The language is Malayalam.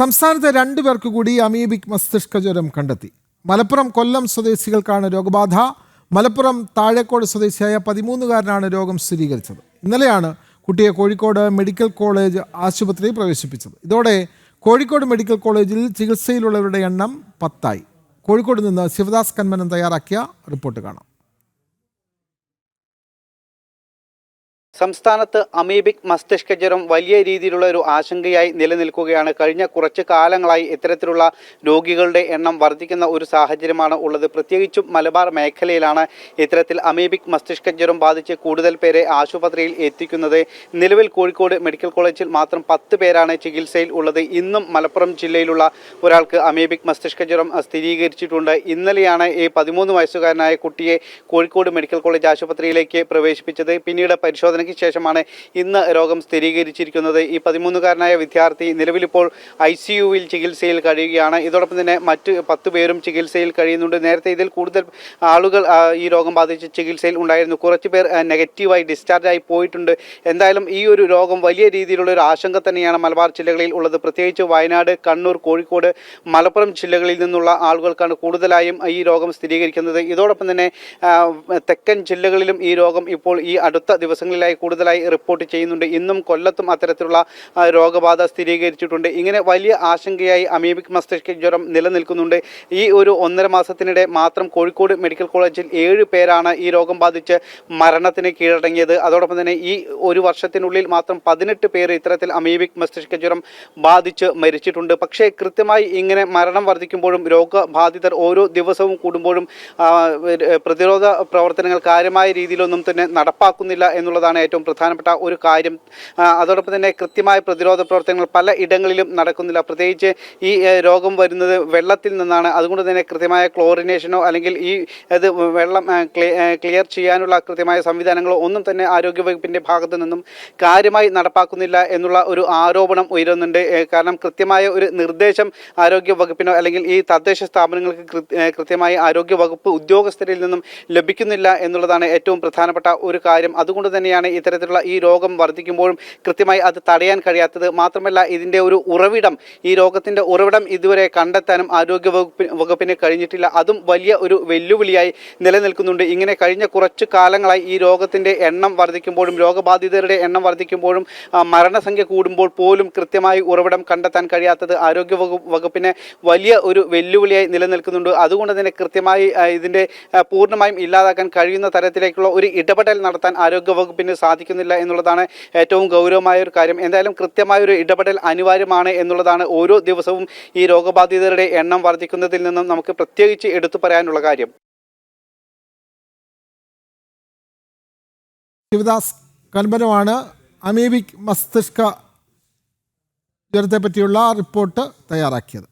സംസ്ഥാനത്ത് രണ്ടു പേർക്ക് കൂടി അമീബിക് മസ്തിഷ്ക ജ്വരം കണ്ടെത്തി. മലപ്പുറം കൊല്ലം സ്വദേശികൾക്കാണ് രോഗബാധ. മലപ്പുറം താഴേക്കോട് സ്വദേശിയായ പതിമൂന്നുകാരനാണ് രോഗം സ്ഥിരീകരിച്ചത്. ഇന്നലെയാണ് കുട്ടിയെ കോഴിക്കോട് മെഡിക്കൽ കോളേജ് ആശുപത്രിയിൽ പ്രവേശിപ്പിച്ചത്. ഇതോടെ കോഴിക്കോട് മെഡിക്കൽ കോളേജിൽ ചികിത്സയിലുള്ളവരുടെ എണ്ണം പത്തായി. കോഴിക്കോട് നിന്ന് ശിവദാസ് കന്മനം തയ്യാറാക്കിയ റിപ്പോർട്ട് കാണാം. സംസ്ഥാനത്ത് അമീബിക് മസ്തിഷ്ക ജ്വരം വലിയ രീതിയിലുള്ള ഒരു ആശങ്കയായി നിലനിൽക്കുകയാണ്. കഴിഞ്ഞ കുറച്ച് കാലങ്ങളായി ഇത്തരത്തിലുള്ള രോഗികളുടെ എണ്ണം വർദ്ധിക്കുന്ന ഒരു സാഹചര്യമാണ് ഉള്ളത്. പ്രത്യേകിച്ചും മലബാർ മേഖലയിലാണ് ഇത്തരത്തിൽ അമീബിക് മസ്തിഷ്ക ജ്വരം ബാധിച്ച് കൂടുതൽ പേരെ ആശുപത്രിയിൽ എത്തിക്കുന്നത്. നിലവിൽ കോഴിക്കോട് മെഡിക്കൽ കോളേജിൽ മാത്രം പത്ത് പേരാണ് ചികിത്സയിൽ ഉള്ളത്. ഇന്നും മലപ്പുറം ജില്ലയിലുള്ള ഒരാൾക്ക് അമീബിക് മസ്തിഷ്ക ജ്വരം സ്ഥിരീകരിച്ചിട്ടുണ്ട്. ഇന്നലെയാണ് ഈ പതിമൂന്ന് വയസ്സുകാരനായ കുട്ടിയെ കോഴിക്കോട് മെഡിക്കൽ കോളേജ് ആശുപത്രിയിലേക്ക് പ്രവേശിപ്പിച്ചത്. പിന്നീട് പരിശോധനയ്ക്ക് ശേഷമാണ് ഇന്ന് രോഗം സ്ഥിരീകരിച്ചിരിക്കുന്നത്. ഈ പതിമൂന്നുകാരനായ വിദ്യാർത്ഥി നിലവിലിപ്പോൾ ഐ സി യുവിൽ ചികിത്സയിൽ കഴിയുകയാണ്. ഇതോടൊപ്പം തന്നെ മറ്റ് പത്ത് പേരും ചികിത്സയിൽ കഴിയുന്നുണ്ട്. നേരത്തെ ഇതിൽ കൂടുതൽ ആളുകൾ ഈ രോഗം ബാധിച്ച് ചികിത്സയിൽ ഉണ്ടായിരുന്നു. കുറച്ച് പേർ നെഗറ്റീവായി ഡിസ്ചാർജായി പോയിട്ടുണ്ട്. എന്തായാലും ഈ ഒരു രോഗം വലിയ രീതിയിലുള്ള ഒരു ആശങ്ക തന്നെയാണ് മലബാർ ജില്ലകളിൽ ഉള്ളത്. പ്രത്യേകിച്ച് വയനാട് കണ്ണൂർ കോഴിക്കോട് മലപ്പുറം ജില്ലകളിൽ നിന്നുള്ള ആളുകൾക്കാണ് കൂടുതലായും ഈ രോഗം സ്ഥിരീകരിക്കുന്നത്. ഇതോടൊപ്പം തന്നെ തെക്കൻ ജില്ലകളിലും ഈ രോഗം ഇപ്പോൾ ഈ അടുത്ത ദിവസങ്ങളിലായി കൂടുതലായി റിപ്പോർട്ട് ചെയ്യുന്നുണ്ട്. ഇന്നും കൊല്ലത്തും അത്തരത്തിലുള്ള രോഗബാധ സ്ഥിരീകരിച്ചിട്ടുണ്ട്. ഇങ്ങനെ വലിയ ആശങ്കയായി അമീബിക് മസ്തിഷ്ക ജ്വരം നിലനിൽക്കുന്നുണ്ട്. ഈ ഒരു ഒന്നര മാസത്തിനിടെ മാത്രം കോഴിക്കോട് മെഡിക്കൽ കോളേജിൽ ഏഴ് പേരാണ് ഈ രോഗം ബാധിച്ച് മരണത്തിന് കീഴടങ്ങിയത്. അതോടൊപ്പം തന്നെ ഈ ഒരു വർഷത്തിനുള്ളിൽ മാത്രം പതിനെട്ട് പേർ ഇത്തരത്തിൽ അമീബിക് മസ്തിഷ്ക ജ്വരം ബാധിച്ച് മരിച്ചിട്ടുണ്ട്. പക്ഷേ കൃത്യമായി ഇങ്ങനെ മരണം വർദ്ധിക്കുമ്പോഴും രോഗബാധിതർ ഓരോ ദിവസവും കൂടുമ്പോഴും പ്രതിരോധ പ്രവർത്തനങ്ങൾ കാര്യമായ രീതിയിലൊന്നും തന്നെ നടപ്പാക്കുന്നില്ല എന്നുള്ളതാണ് ഏറ്റവും പ്രധാനപ്പെട്ട ഒരു കാര്യം. അതോടൊപ്പം തന്നെ കൃത്യമായ പ്രതിരോധ പ്രവർത്തനങ്ങൾ പല ഇടങ്ങളിലും നടക്കുന്നില്ല. പ്രത്യേകിച്ച് ഈ രോഗം വരുന്നത് വെള്ളത്തിൽ നിന്നാണ്. അതുകൊണ്ട് തന്നെ കൃത്യമായ ക്ലോറിനേഷനോ അല്ലെങ്കിൽ ഈ ഇത് വെള്ളം ക്ലിയർ ചെയ്യാനുള്ള കൃത്യമായ സംവിധാനങ്ങളോ ഒന്നും തന്നെ ആരോഗ്യവകുപ്പിന്റെ ഭാഗത്തു നിന്നും കാര്യമായി നടപ്പാക്കുന്നില്ല എന്നുള്ള ഒരു ആരോപണം ഉയരുന്നുണ്ട്. കാരണം കൃത്യമായ ഒരു നിർദ്ദേശം ആരോഗ്യ വകുപ്പിനോ അല്ലെങ്കിൽ ഈ തദ്ദേശ സ്ഥാപനങ്ങൾക്ക് കൃത്യമായി ആരോഗ്യ വകുപ്പ് ഉദ്യോഗസ്ഥരിൽ നിന്നും ലഭിക്കുന്നില്ല എന്നുള്ളതാണ് ഏറ്റവും പ്രധാനപ്പെട്ട ഒരു കാര്യം. അതുകൊണ്ട് തന്നെയാണ് ഇത്തരത്തിലുള്ള ഈ രോഗം വർദ്ധിക്കുമ്പോഴും കൃത്യമായി അത് തടയാൻ കഴിയാത്തത് മാത്രമല്ല ഇതിന്റെ ഒരു ഉറവിടം ഈ രോഗത്തിന്റെ ഉറവിടം ഇതുവരെ കണ്ടെത്താനും ആരോഗ്യ വകുപ്പിന് വകുപ്പിന് കഴിഞ്ഞിട്ടില്ല. അതും വലിയ ഒരു വെല്ലുവിളിയായി നിലനിൽക്കുന്നുണ്ട്. ഇങ്ങനെ കഴിഞ്ഞ കുറച്ചു കാലങ്ങളായി ഈ രോഗത്തിന്റെ എണ്ണം വർദ്ധിക്കുമ്പോഴും രോഗബാധിതരുടെ എണ്ണം വർദ്ധിക്കുമ്പോഴും മരണസംഖ്യ കൂടുമ്പോൾ പോലും കൃത്യമായി ഉറവിടം കണ്ടെത്താൻ കഴിയാത്തത് ആരോഗ്യ വകുപ്പിനെ വലിയ ഒരു വെല്ലുവിളിയായി നിലനിൽക്കുന്നുണ്ട്. അതുകൊണ്ട് തന്നെ കൃത്യമായി ഇതിന്റെ പൂർണമായും ഇല്ലാതാക്കാൻ കഴിയുന്ന തരത്തിലേക്കുള്ള ഒരു ഇടപെടൽ നടത്താൻ ആരോഗ്യ വകുപ്പിന് സാധിക്കുന്നില്ല എന്നുള്ളതാണ് ഏറ്റവും ഗൗരവമായ ഒരു കാര്യം. എന്തായാലും കൃത്യമായ ഒരു ഇടപെടൽ അനിവാര്യമാണ് എന്നുള്ളതാണ് ഓരോ ദിവസവും ഈ രോഗബാധിതരുടെ എണ്ണം വർദ്ധിക്കുന്നതിൽ നിന്നും നമുക്ക് പ്രത്യേകിച്ച് എടുത്തു പറയാനുള്ള കാര്യം. ശിവദാസ് കൽബനമാണ്. അമീബിക് മസ്തിഷ്ക ജ്വരത്തെ പറ്റിയുള്ള റിപ്പോർട്ട് തയ്യാറാക്കിയത്.